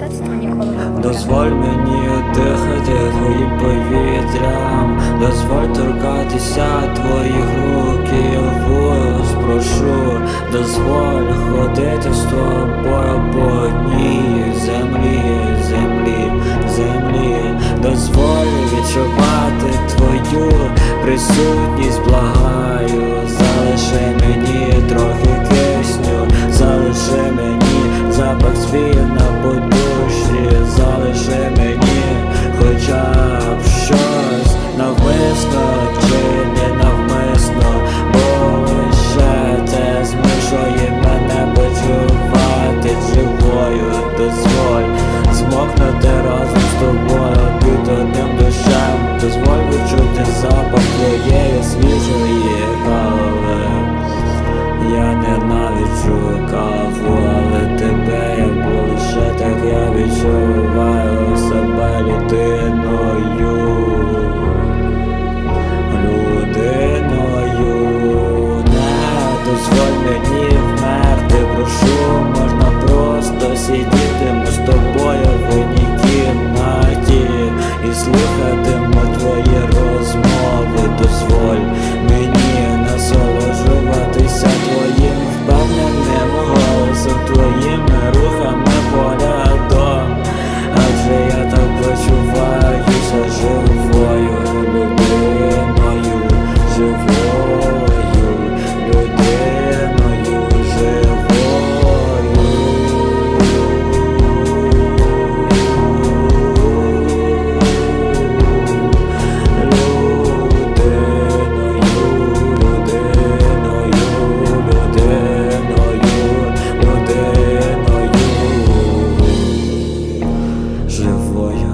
мистецтво ніколи не Дозволь мені дихати твоїм повітрям, дозволь торкатися твоїх руків, вуз, прошу, дозволь ходити з тобою по одній землі, землі, землі, дозволь відчувати твою присутність блага. share. сидит. тобою.